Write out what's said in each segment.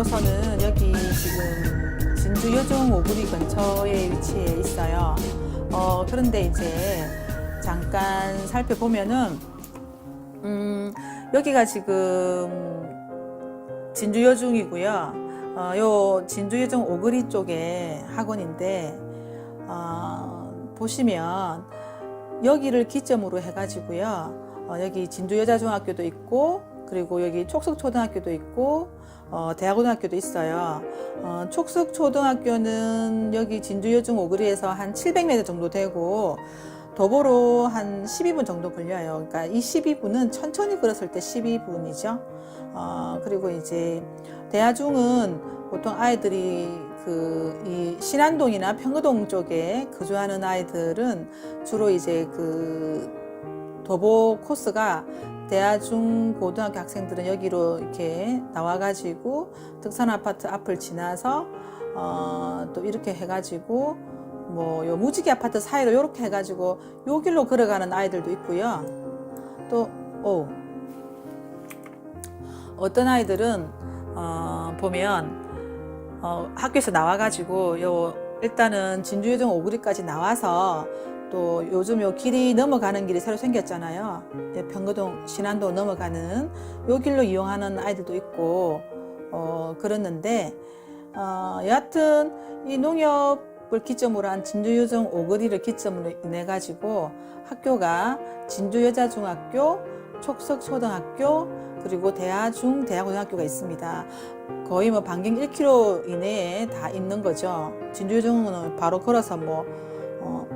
장소로서는 여기 지금 진주 여중 오구리 근처에 위치해 있어요. 어, 그런데 이제 잠깐 살펴보면은 음, 여기가 지금 진주 여중이고요. 어, 요 진주 여중 오구리 쪽에 학원인데 어, 보시면 여기를 기점으로 해가지고요. 어, 여기 진주 여자중학교도 있고 그리고 여기 촉석초등학교도 있고 어, 대학고등학교도 있어요. 어, 촉석초등학교는 여기 진주여중 오거리에서 한 700m 정도 되고 도보로 한 12분 정도 걸려요. 그러니까 이 12분은 천천히 걸었을 때 12분이죠. 어, 그리고 이제 대하중은 보통 아이들이 그이 신안동이나 평거동 쪽에 거주하는 아이들은 주로 이제 그 도보 코스가 대하중 고등학교 학생들은 여기로 이렇게 나와가지고 득산 아파트 앞을 지나서 어, 또 이렇게 해가지고 뭐 요 무지개 아파트 사이로 이렇게 해가지고 요 길로 걸어가는 아이들도 있고요. 또 오. 어떤 아이들은 어, 보면 어, 학교에서 나와가지고 요 일단은 진주여중 오구리까지 나와서 또 요즘 요 길이 넘어가는 길이 새로 생겼잖아요. 예, 평거동 신안도 넘어가는 요 길로 이용하는 아이들도 있고 어, 그랬는데 어, 여하튼 이 농협을 기점으로 한 진주여중 오거리를 기점으로 인해 가지고 학교가 진주여자중학교, 촉석초등학교 그리고 대하중 대하고등학교가 있습니다. 거의 뭐 반경 1km 이내에 다 있는 거죠. 진주여중은 바로 걸어서 뭐 어,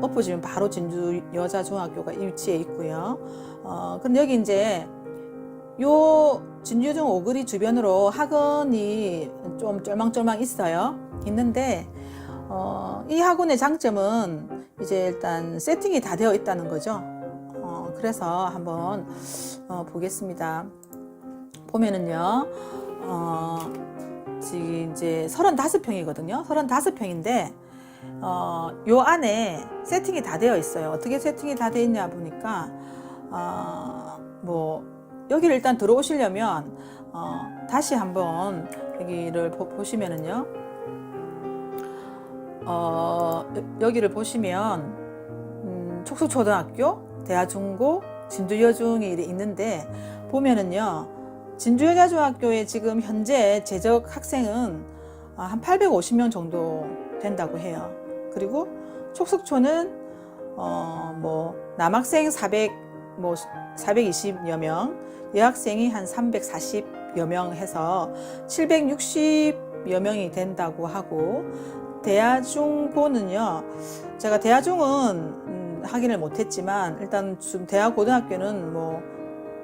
엎어지면 바로 진주 여자 중학교가 위치해 있고요. 어, 근데 여기 이제 요 진주중 오거리 주변으로 학원이 좀 쫄망쫄망 있어요. 있는데 어, 이 학원의 장점은 이제 일단 세팅이 다 되어 있다는 거죠. 어, 그래서 한번 어, 보겠습니다. 보면은요, 어, 지금 이제 35평이거든요. 35평인데, 어, 요 안에 세팅이 다 되어 있어요. 어떻게 세팅이 다 되어 있냐 보니까, 어, 뭐, 여기를 일단 들어오시려면, 어, 다시 한번 여기를 보, 보시면은요, 어, 여- 여기를 보시면, 음, 촉수초등학교, 대하중고, 진주여중이 있는데, 보면은요, 진주여자중학교에 지금 현재 재적 학생은 아, 한 850명 정도 된다고 해요. 그리고 촉석초는 어, 뭐 남학생 400, 뭐 420여 명, 여학생이 한 340여 명 해서 760여 명이 된다고 하고 대하중고는요. 제가 대하중은 음, 확인을 못했지만 일단 지금 대하고등학교는 뭐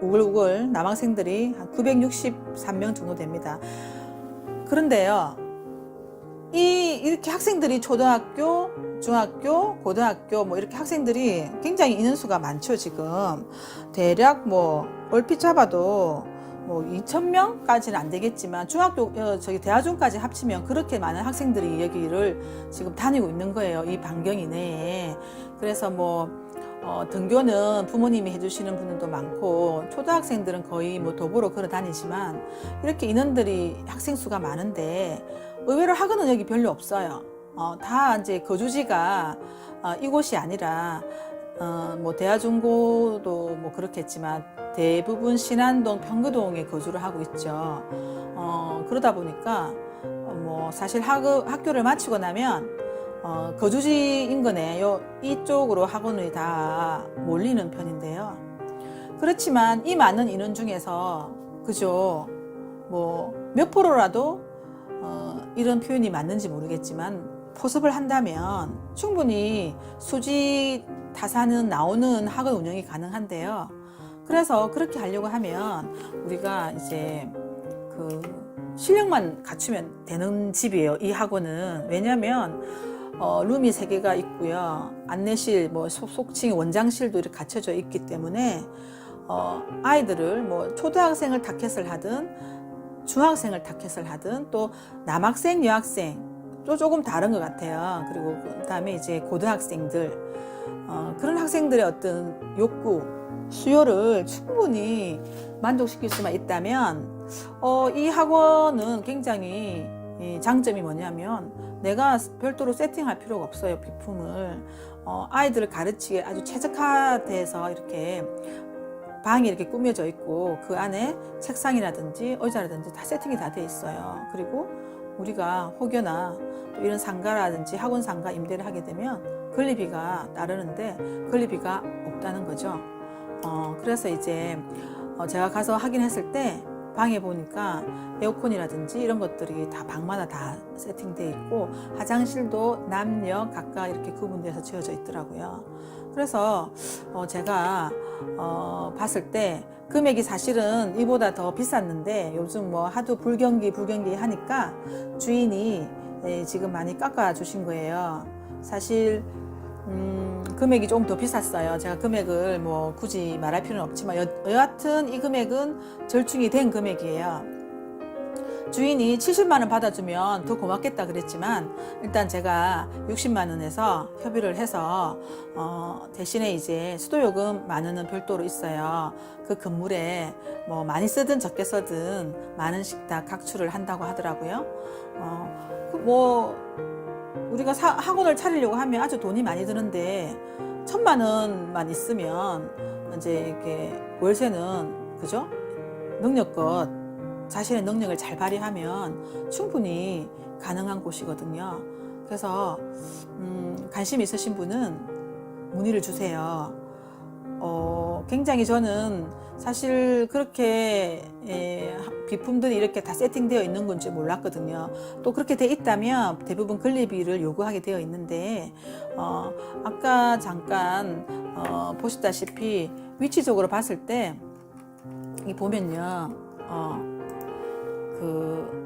우글우글 남학생들이 한 963명 정도 됩니다. 그런데요, 이 이렇게 학생들이 초등학교, 중학교, 고등학교 뭐 이렇게 학생들이 굉장히 인원수가 많죠 지금. 대략 뭐 얼핏 잡아도 뭐 2천 명까지는 안 되겠지만 중학교 어, 저기 대하중까지 합치면 그렇게 많은 학생들이 여기를 지금 다니고 있는 거예요 이 반경 이내에. 그래서 뭐 어, 등교는 부모님이 해주시는 분들도 많고 초등학생들은 거의 뭐 도보로 걸어 다니지만 이렇게 인원들이 학생 수가 많은데 의외로 학원은 여기 별로 없어요. 어, 다 이제 거주지가 어, 이곳이 아니라 어, 뭐 대하중고도 뭐 그렇겠지만 대부분 신안동 평교동에 거주를 하고 있죠. 어, 그러다 보니까 어, 뭐 사실 학, 학교를 마치고 나면 어, 거주지 인근에 요 이쪽으로 학원이 다 몰리는 편인데요. 그렇지만 이 많은 인원 중에서 그죠 뭐 몇 프로라도 어, 이런 표현이 맞는지 모르겠지만 포섭을 한다면 충분히 수지 타산은 나오는 학원 운영이 가능한데요. 그래서 그렇게 하려고 하면 우리가 이제 그 실력만 갖추면 되는 집이에요. 이 학원은 왜냐하면 어, 룸이 세 개가 있고요. 안내실, 뭐 속- 속칭 원장실도 이렇게 갖춰져 있기 때문에 어, 아이들을 뭐 초등학생을 타켓을 하든 중학생을 타켓을 하든 또 남학생, 여학생 또 조금 다른 것 같아요. 그리고 그 다음에 이제 고등학생들 어, 그런 학생들의 어떤 욕구, 수요를 충분히 만족시킬 수만 있다면 어, 이 학원은 굉장히 이 장점이 뭐냐면 내가 별도로 세팅할 필요가 없어요 비품을 어, 아이들을 가르치기에 아주 최적화돼서 이렇게 방이 이렇게 꾸며져 있고 그 안에 책상이라든지 의자라든지 다 세팅이 다 돼 있어요. 그리고 우리가 혹여나 또 이런 상가라든지 학원 상가 임대를 하게 되면 권리비가 따르는데 권리비가 없다는 거죠. 어, 그래서 이제 어, 제가 가서 확인했을 때 방에 보니까 에어컨이라든지 이런 것들이 다 방마다 다 세팅돼 있고 화장실도 남녀 각각 이렇게 구분돼서 지어져 있더라고요. 그래서 어, 제가 어, 봤을 때 금액이 사실은 이보다 더 비쌌는데 요즘 뭐 하도 불경기 불경기 하니까 주인이 예, 지금 많이 깎아 주신 거예요. 사실 음, 금액이 조금 더 비쌌어요. 제가 금액을 뭐 굳이 말할 필요는 없지만 여, 여하튼 이 금액은 절충이 된 금액이에요. 주인이 70만 원 받아주면 더 고맙겠다 그랬지만 일단 제가 60만 원에서 협의를 해서 어, 대신에 이제 수도요금 만 원은 별도로 있어요. 그 건물에 뭐 많이 쓰든 적게 쓰든 만 원씩 다 각출을 한다고 하더라고요. 어, 그뭐 우리가 사- 학원을 차리려고 하면 아주 돈이 많이 드는데 천만 원만 있으면 이제 이렇게 월세는 그죠? 능력껏 자신의 능력을 잘 발휘하면 충분히 가능한 곳이거든요. 그래서 음, 관심 있으신 분은 문의를 주세요. 어, 굉장히 저는 사실 그렇게 예, 비품들이 이렇게 다 세팅되어 있는 건지 몰랐거든요. 또 그렇게 돼 있다면 대부분 권리비를 요구하게 되어 있는데 어, 아까 잠깐 어, 보시다시피 위치적으로 봤을 때 이 보면요, 어, 그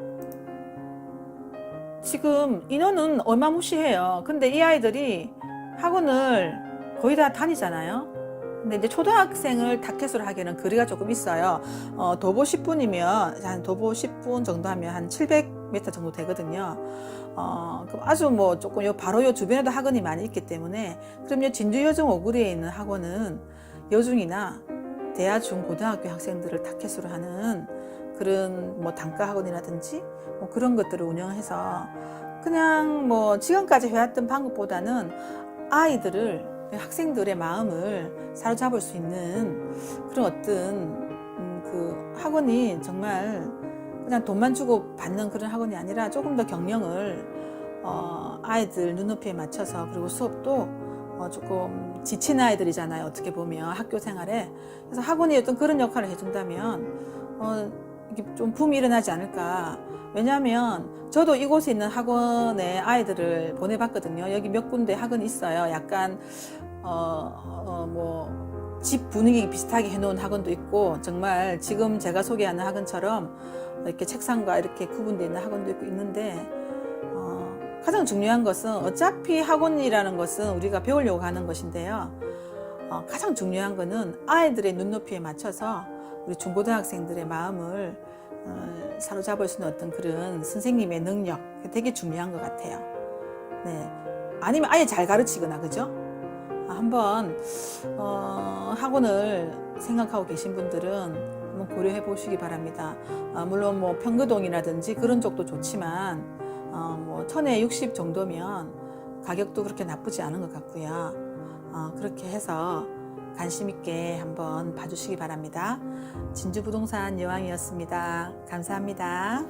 지금 인원은 어마무시해요. 근데 이 아이들이 학원을 거의 다 다니잖아요. 근데 이제 초등학생을 타켓으로 하기에는 거리가 조금 있어요. 어, 도보 10분이면, 한 도보 10분 정도 하면 한 700m 정도 되거든요. 어, 그럼 아주 뭐 조금 요, 바로 요 주변에도 학원이 많이 있기 때문에, 그럼 요 진주 여중 오구리에 있는 학원은 여중이나 대하 중 고등학교 학생들을 타켓으로 하는 그런 뭐 단가 학원이라든지 뭐 그런 것들을 운영해서 그냥 뭐 지금까지 해왔던 방법보다는 아이들을 학생들의 마음을 사로잡을 수 있는 그런 어떤 음, 그 학원이 정말 그냥 돈만 주고 받는 그런 학원이 아니라 조금 더 경영을 어, 아이들 눈높이에 맞춰서 그리고 수업도 어, 조금 지친 아이들이잖아요 어떻게 보면 학교 생활에 그래서 학원이 어떤 그런 역할을 해준다면 어, 좀 붐이 일어나지 않을까 왜냐하면 저도 이곳에 있는 학원에 아이들을 보내봤거든요. 여기 몇 군데 학원이 있어요. 약간 어, 어 뭐 집 분위기 비슷하게 해놓은 학원도 있고 정말 지금 제가 소개하는 학원처럼 이렇게 책상과 이렇게 구분되어 있는 학원도 있고 있는데 어, 가장 중요한 것은 어차피 학원이라는 것은 우리가 배우려고 하는 것인데요. 어, 가장 중요한 것은 아이들의 눈높이에 맞춰서 우리 중고등학생들의 마음을 어, 사로잡을 수 있는 어떤 그런 선생님의 능력 되게 중요한 것 같아요. 네. 아니면 아예 잘 가르치거나 그죠? 아, 한번 어, 학원을 생각하고 계신 분들은 한번 고려해 보시기 바랍니다. 아, 물론 뭐 평교동이라든지 그런 쪽도 좋지만 어, 뭐 천에 60 정도면 가격도 그렇게 나쁘지 않은 것 같고요. 어, 그렇게 해서 관심 있게 한번 봐주시기 바랍니다. 진주부동산 여왕이었습니다. 감사합니다.